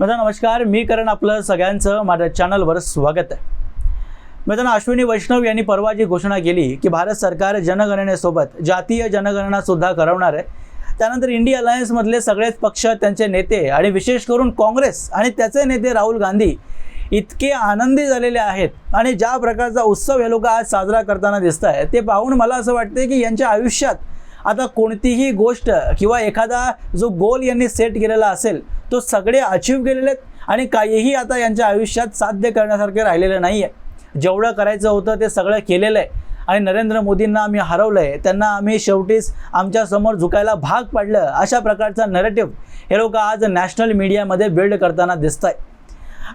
माझा नमस्कार. मी करण आपलं सगळ्यांचं माझ्या चॅनलवर स्वागत आहे. मित्रांनो अश्विनी वैष्णव यांनी परवा जी घोषणा केली की भारत सरकार जनगणनेसोबत जातीय जनगणनासुद्धा करवणार आहे. त्यानंतर इंडिया अलायन्समधले सगळेच पक्ष त्यांचे नेते आणि विशेष करून काँग्रेस आणि त्याचे नेते राहुल गांधी इतके आनंदी झालेले आहेत आणि ज्या प्रकारचा उत्सव हे लोक आज साजरा करताना दिसत आहे ते पाहून मला असं वाटतं की यांच्या आयुष्यात आता कोणतीही गोष्ट किंवा एखादा जो गोल यांनी सेट केलेला असेल तो सगळे अचीव केलेले आहेत आणि काहीही आता यांच्या आयुष्यात साध्य करण्यासारखे राहिलेलं नाही आहे जेवढं करायचं होतं ते सगळं केलेलं आहे. आणि नरेंद्र मोदींना आम्ही हरवलं आहे त्यांना आम्ही शेवटीच आमच्यासमोर झुकायला भाग पाडलं. अशा प्रकारचा नरेटिव्ह हे लोक आज नॅशनल मीडियामध्ये बिल्ड करताना दिसत आहे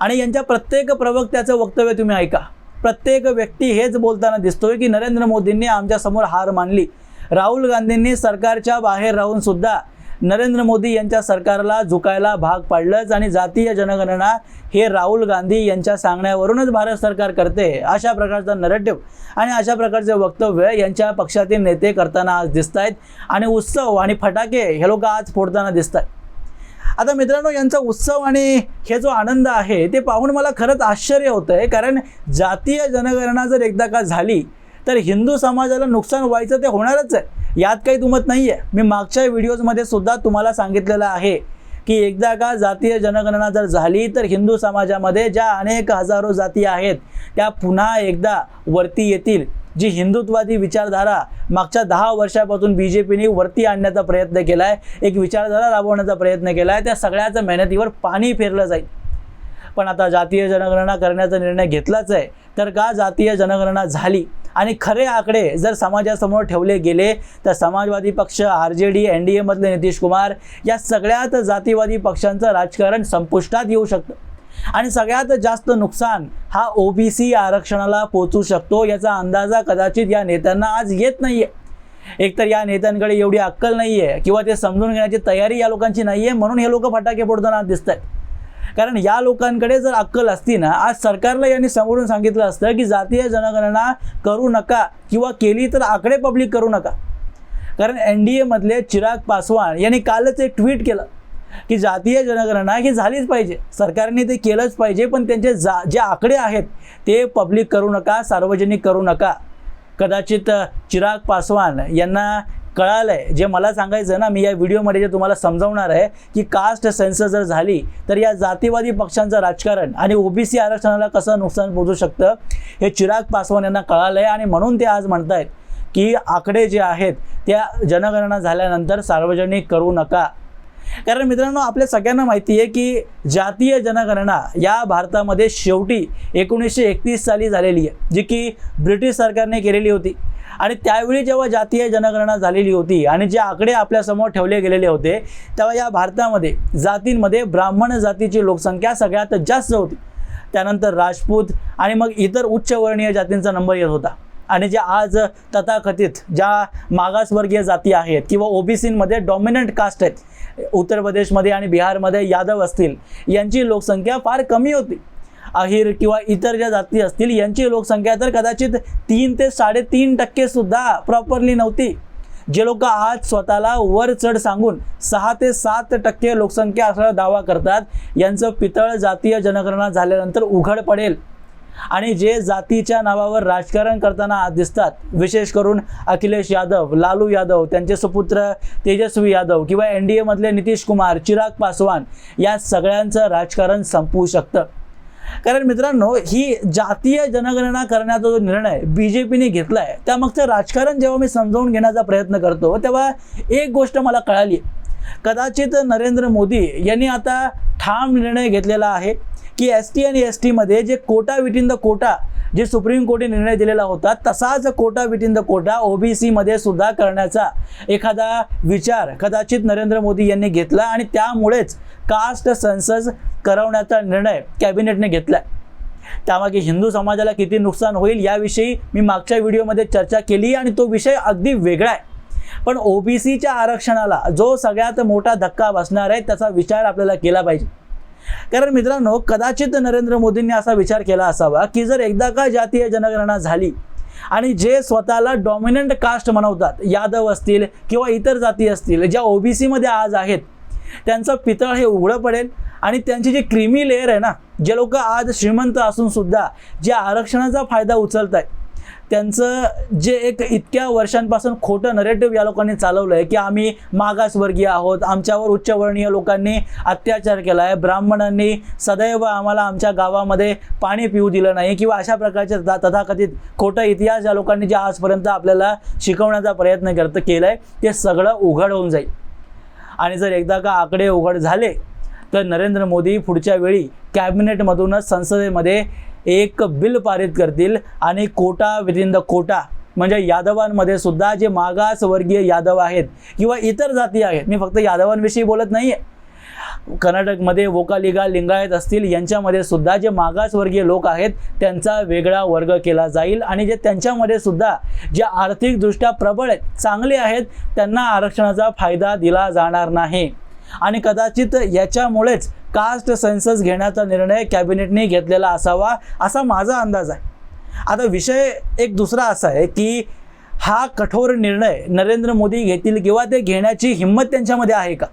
आणि यांच्या प्रत्येक प्रवक्त्याचं वक्तव्य तुम्ही ऐका. प्रत्येक व्यक्ती हेच बोलताना दिसतोय की नरेंद्र मोदींनी आमच्यासमोर हार मानली. राहुल गांधींनी सरकारच्या बाहेर राहून सुद्धा नरेंद्र मोदी यांच्या सरकारला झुकायला भाग पाडलंच आणि जातीय जनगणना हे राहुल गांधी यांच्या सांगण्यावरूनच भारत सरकार करते अशा प्रकारचा नरेटिव्ह आणि अशा प्रकारचे वक्तव्य यांच्या पक्षातील नेते करताना आज दिसत आहेत आणि उत्सव आणि फटाके हे लोक आज फोडताना दिसत आहेत आता मित्रांनो यांचा उत्सव आणि हे जो आनंद आहे ते पाहून मला खरंच आश्चर्य होतं आहे कारण जातीय जनगणना जर एकदा का झाली तर हिंदू समाजाला नुकसान व्हायचं ते होणारच आहे. यात काही दुमत नाही आहे मी मागच्या व्हिडिओजमध्ये सुद्धा तुम्हाला सांगितलेलं आहे की एकदा का जातीय जनगणना जर झाली तर हिंदू समाजामध्ये ज्या अनेक हजारो जाती आहेत त्या पुन्हा एकदा वरती येतील. जी हिंदुत्वादी विचारधारा मागच्या दहा वर्षापासून बी जे पीने वरती आणण्याचा प्रयत्न केला आहे एक विचारधारा राबवण्याचा प्रयत्न केला आहे त्या सगळ्याच्या मेहनतीवर पाणी फिरलं जाईल. पण आता जातीय जनगणना करण्याचा निर्णय घेतलाच आहे. तर का जातीय जनगणना झाली? आणि खरे आकडे जर समाजासमोर ठेवले गेले तर समाजवादी पक्ष R J D N D एमधले Nitish Kumar या सगळ्यात जातीवादी पक्षांचं राजकारण संपुष्टात येऊ शकतं. आणि सगळ्यात जास्त नुकसान हा ओबीसी आरक्षणाला पोचू शकतो याचा अंदाजा कदाचित या नेत्यांना आज येत नाहीये. एकतर या नेत्यांकडे एवढी अक्कल नाही आहे किंवा ते समजून घेण्याची तयारी या लोकांची नाही आहे म्हणून हे लोक फटाके फोडताना दिसत आहेत कारण या लोकांकडे जर अक्कल असती ना आज सरकारला यांनी समोरून सांगितलं असतं की जातीय जनगणना करू नका किंवा केली तर आकडे पब्लिक करू नका. कारण एन डी एमधले चिराग पासवान यांनी कालच एक ट्विट केलं की जातीय जनगणना ही झालीच पाहिजे. सरकारने ते केलंच पाहिजे पण त्यांचे जा जे आकडे आहेत ते पब्लिक करू नका सार्वजनिक करू नका. कदाचित चिराग पासवान यांना कळालं आहे जे मला सांगायचं ना मी या व्हिडिओमध्ये जे तुम्हाला समजावणार आहे की कास्ट सेन्सर जर झाली तर या जातीवादी पक्षांचं राजकारण आणि ओबीसी आरक्षणाला कसं नुकसान पोहोचू शकतं हे चिराग पासवान यांना कळालं आहे आणि म्हणून ते आज म्हणतायत की आकडे जे आहेत त्या जनगणना झाल्यानंतर सार्वजनिक करू नका. कारण मित्रांनो आपल्या सगळ्यांना माहिती आहे की जातीय जनगणना या भारतामध्ये शेवटी एकोणीसशे एकतीस साली झालेली आहे जी की ब्रिटिश सरकारने केलेली होती. आणि त्यावेळी जेव्हा जातीय जनगणना झालेली होती आणि जे आकडे आपल्यासमोर ठेवले गेलेले होते तेव्हा या भारतामध्ये जातींमध्ये ब्राह्मण जातीची लोकसंख्या सगळ्यात जास्त होती. त्यानंतर राजपूत आणि मग इतर उच्चवर्णीय जातींचा नंबर येत होता. आणि जे आज तथाकथित ज्या मागासवर्गीय जाती आहेत किंवा ओबीसीमध्ये डॉमिनंट कास्ट आहेत उत्तर प्रदेशमध्ये आणि बिहारमध्ये यादव असतील यांची लोकसंख्या फार कमी होती. अहिर किंवा इतर ज्या जाती असतील यांची लोकसंख्या तर कदाचित तीन ते साडेतीन टक्के सुद्धा प्रॉपरली नव्हती. जे लोक आज स्वतःला वर चढ सांगून सहा ते सात टक्के लोकसंख्या असा दावा करतात यांचं पितळ जातीय जनगणना झाल्यानंतर उघड पडेल. आणि जे जातीच्या नावावर राजकारण करताना आज दिसतात विशेष करून अखिलेश यादव लालू यादव त्यांचे सुपुत्र तेजस्वी यादव किंवा एन डी एमधले नितीश कुमार चिराग पासवान या सगळ्यांचं राजकारण संपवू शकतं. कारण मित्रांनो ही जातीय जनगणना करण्याचा जो निर्णय बी जे पीने घेतला आहे त्यामागचं राजकारण जेव्हा मी समजावून घेण्याचा प्रयत्न करतो तेव्हा एक गोष्ट मला कळाली. कदाचित नरेंद्र मोदी यांनी आता ठाम निर्णय घेतलेला आहे की एस टी आणि एस टीमध्ये जे कोटा विट इन द कोटा जे सुप्रीम कोर्टने निर्णय दिलेला होता तसाच कोटा विटिन द कोटा ओबीसीमध्ये सुद्धा करण्याचा एखादा विचार कदाचित नरेंद्र मोदी यांनी घेतला आणि त्यामुळेच कास्ट सेन्सस करवण्याचा निर्णय कॅबिनेटने घेतला त्यामागे हिंदू समाजाला किती नुकसान होईल याविषयी मी मागच्या व्हिडिओमध्ये चर्चा केली आणि तो विषय अगदी वेगळा आहे. पण ओबीसीच्या आरक्षणाला जो सगळ्यात मोठा धक्का बसणार आहे त्याचा विचार आपल्याला केला पाहिजे. कारण मित्रांनो कदाचित नरेंद्र मोदींनी असा विचार केला असावा की जर एकदा का जातीय जनगणना झाली आणि जे स्वतःला डॉमिनंट कास्ट म्हणवतात यादव असतील किंवा इतर जाती असतील ज्या ओबीसीमध्ये आज आहेत त्यांचं पितळ हे उघडं पडेल आणि त्यांची जी क्रीमी लेअर आहे ना जे लोक आज श्रीमंत असून सुद्धा जे आरक्षणाचा फायदा उचलत आहे त्यांचं जे एक इतक्या वर्षांपासून खोटं नरेटिव्ह या लोकांनी चालवलं आहे की आम्ही मागासवर्गीय आहोत आमच्यावर उच्चवर्णीय लोकांनी अत्याचार केला आहे ब्राह्मणांनी सदैव आम्हाला आमच्या गावामध्ये पाणी पिऊ दिलं नाही किंवा अशा प्रकारचे तथाकथित खोटं इतिहास या लोकांनी जे आजपर्यंत आपल्याला शिकवण्याचा प्रयत्न करत केला आहे ते सगळं उघड होऊन जाईल. आणि जर एकदा का आकडे उघड झाले तर नरेंद्र मोदी पुढच्या वेळी कॅबिनेटमधूनच संसदेमध्ये एक बिल पारित करतील आणि कोटा विदिन द कोटा म्हणजे यादवांमध्ये सुद्धा जे मागासवर्गीय यादव आहेत किंवा इतर जाती आहेत मी फक्त यादवांविषयी बोलत नाही आहे कर्नाटकमध्ये वोकालिगा लिंगायत असतील यांच्यामध्ये सुद्धा जे मागासवर्गीय लोक आहेत त्यांचा वेगळा वर्ग केला जाईल आणि जे त्यांच्यामध्ये सुद्धा जे आर्थिकदृष्ट्या प्रबळ आहेत चांगले आहेत त्यांना आरक्षणाचा फायदा दिला जाणार नाही. आणि कदाचित याच्यामुळेच कास्ट सेन्सस घेण्याचा निर्णय कॅबिनेटने घेतलेला असावा असा माझा अंदाज आहे. आता विषय एक दुसरा असा आहे की हा कठोर निर्णय नरेंद्र मोदी घेतील किंवा ते घेण्याची हिंमत त्यांच्यामध्ये आहे का?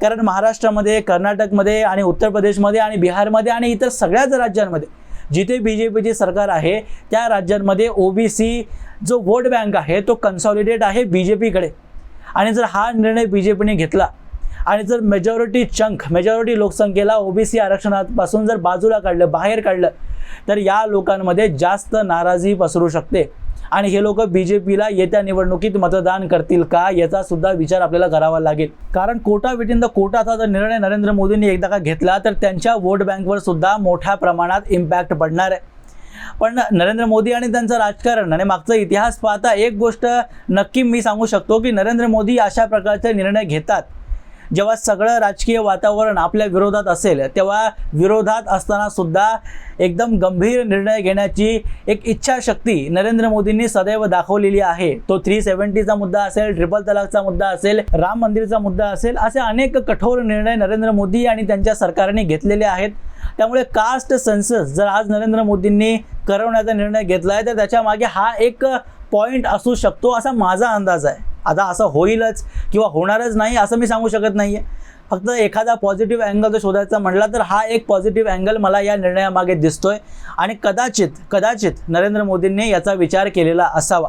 कारण महाराष्ट्रामध्ये कर्नाटकमध्ये आणि उत्तर प्रदेशमध्ये आणि बिहारमध्ये आणि इतर सगळ्याच राज्यांमध्ये जिथे बी जे पीची सरकार आहे त्या राज्यांमध्ये ओबीसी जो वोट बँक आहे तो कन्सॉलिडेट आहे बी जे पीकडे. आणि जर हा निर्णय बी जे पीने घेतला आणि जर मेजॉरिटी चंक मेजॉरिटी लोकसंख्येला ओबीसी आरक्षणापासून जर बाजूला काढलं बाहेर काढलं तर या लोकांमध्ये जास्त नाराजी पसरू शकते. आणि हे लोक बी जे पीला येत्या निवडणुकीत मतदान करतील का याचा सुद्धा विचार आपल्याला करावा लागेल. कारण कोटा विटिन द कोटाचा जर निर्णय नरेंद्र मोदींनी एकदा का घेतला तर त्यांच्या वोट बँकवर सुद्धा मोठ्या प्रमाणात इम्पॅक्ट पडणार आहे. पण नरेंद्र मोदी आणि त्यांचं राजकारण आणि मागचा इतिहास पाहता एक गोष्ट नक्की मी सांगू शकतो की नरेंद्र मोदी अशा प्रकारचे निर्णय घेतात. जेव्हा सगळं राजकीय वातावरण आपल्या विरोधात असेल तेव्हा विरोधात असताना सुद्धा एकदम गंभीर निर्णय घेण्याची एक इच्छाशक्ती नरेंद्र मोदींनी सदैव दाखवलेली आहे. तो थ्री सेव्हन्टीचा मुद्दा असेल ट्रिपल तलाकचा मुद्दा असेल राम मंदिरचा मुद्दा असेल असे अनेक कठोर निर्णय नरेंद्र मोदी आणि त्यांच्या सरकारने घेतलेले आहेत. त्यामुळे कास्ट सेन्सस जर आज नरेंद्र मोदींनी करवण्याचा निर्णय घेतला आहे तर त्याच्यामागे हा एक पॉईंट असू शकतो असा माझा अंदाज आहे. आता असं होईलच किंवा होणारच नाही असं मी सांगू शकत नाही आहे फक्त एखादा पॉझिटिव्ह अँगल जर शोधायचा म्हटला तर हा एक पॉझिटिव्ह अँगल मला या निर्णयामागे दिसतोय आणि कदाचित कदाचित नरेंद्र मोदींनी याचा विचार केलेला असावा.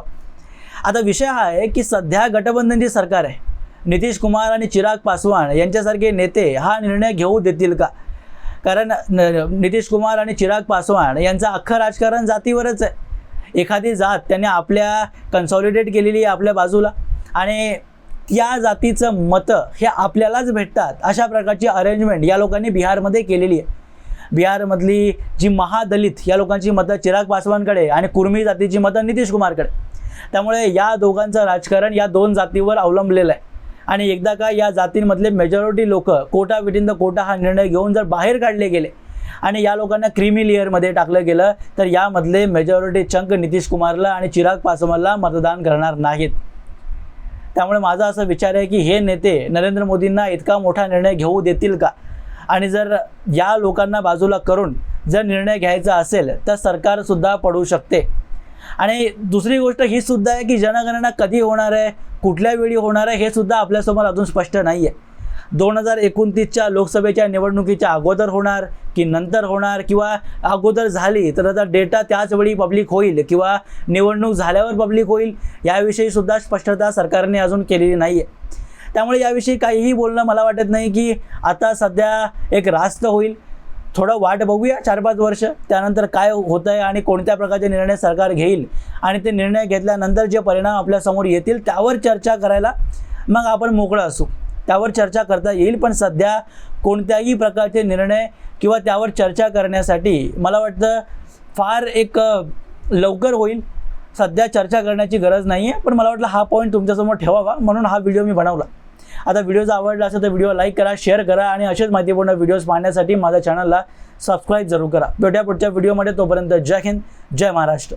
आता विषय हा आहे की सध्या गठबंधनची सरकार आहे. नितीश कुमार आणि चिराग पासवान यांच्यासारखे नेते हा निर्णय घेऊ देतील का? कारण न- नितीश कुमार आणि चिराग पासवान यांचं अख्खं राजकारण जातीवरच आहे. एखादी जात त्यांनी आपल्या कन्सॉलिडेट केलेली आहे आपल्या बाजूला. आणि या जातीचं मतं हे आपल्यालाच भेटतात अशा प्रकारची अरेंजमेंट या लोकांनी बिहारमध्ये केलेली आहे. बिहारमधली जी महादलित या लोकांची मतं चिराग पासवानकडे आणि कुर्मी जातीची मतं नितीश कुमारकडे. त्यामुळे या दोघांचं राजकारण या दोन जातीवर अवलंबलेलं आहे. आणि एकदा का या जातींमधले मेजॉरिटी लोक कोटा विटिन द कोटा हा निर्णय घेऊन जर बाहेर काढले गेले आणि या लोकांना क्रिमी लेअरमध्ये टाकलं गेलं तर यामधले मेजॉरिटी चंक नितीश कुमारला आणि चिराग पासवानला मतदान करणार नाहीत. त्यामुळे माझा असा विचार आहे की हे नेते नरेंद्र मोदींना इतका मोठा निर्णय घेऊ देतील का? आणि जर या लोकांना बाजूला करून जर निर्णय घ्यायचा असेल तर सरकारसुद्धा पडू शकते. आणि दुसरी गोष्ट ही सुद्धा आहे की जनगणना कधी होणार आहे कुठल्या वेळी होणार आहे हे सुद्धा आपल्यासमोर अजून स्पष्ट नाही आहे दोन हजार एकोणतीसच्या लोकसभेच्या निवडणुकीच्या अगोदर होणार की नंतर होणार किंवा अगोदर झाली तर आता डेटा त्याच वेळी पब्लिक होईल किंवा निवडणूक झाल्यावर पब्लिक होईल याविषयी सुद्धा स्पष्टता सरकारने अजून केलेली नाही आहे त्यामुळे याविषयी काहीही बोलणं मला वाटत नाही की आता सध्या एक रास्त होईल. थोडं वाट बघूया चार पाच वर्ष त्यानंतर काय होतं आहे आणि कोणत्या प्रकारचे निर्णय सरकार घेईल आणि ते निर्णय घेतल्यानंतर जे परिणाम आपल्यासमोर येतील त्यावर चर्चा करायला मग आपण मोकळं असू. त्यावर चर्चा करता येईल पण सध्या कोणत्याही प्रकारचे निर्णय किंवा त्यावर चर्चा करण्यासाठी मला वाटतं फार एक लवकर होईल. सध्या चर्चा करण्याची गरज नाही आहे पण मला वाटलं हा पॉईंट तुमच्यासमोर ठेवावा म्हणून हा व्हिडिओ मी बनवला. आता व्हिडिओ जर आवडला असेल तर व्हिडिओ लाईक करा शेअर करा आणि असेच माहितीपूर्ण व्हिडिओज पाहण्यासाठी माझ्या चॅनलला सबस्क्राईब जरूर करा. भेटूया पुढच्या व्हिडिओमध्ये तोपर्यंत जय हिंद जय महाराष्ट्र.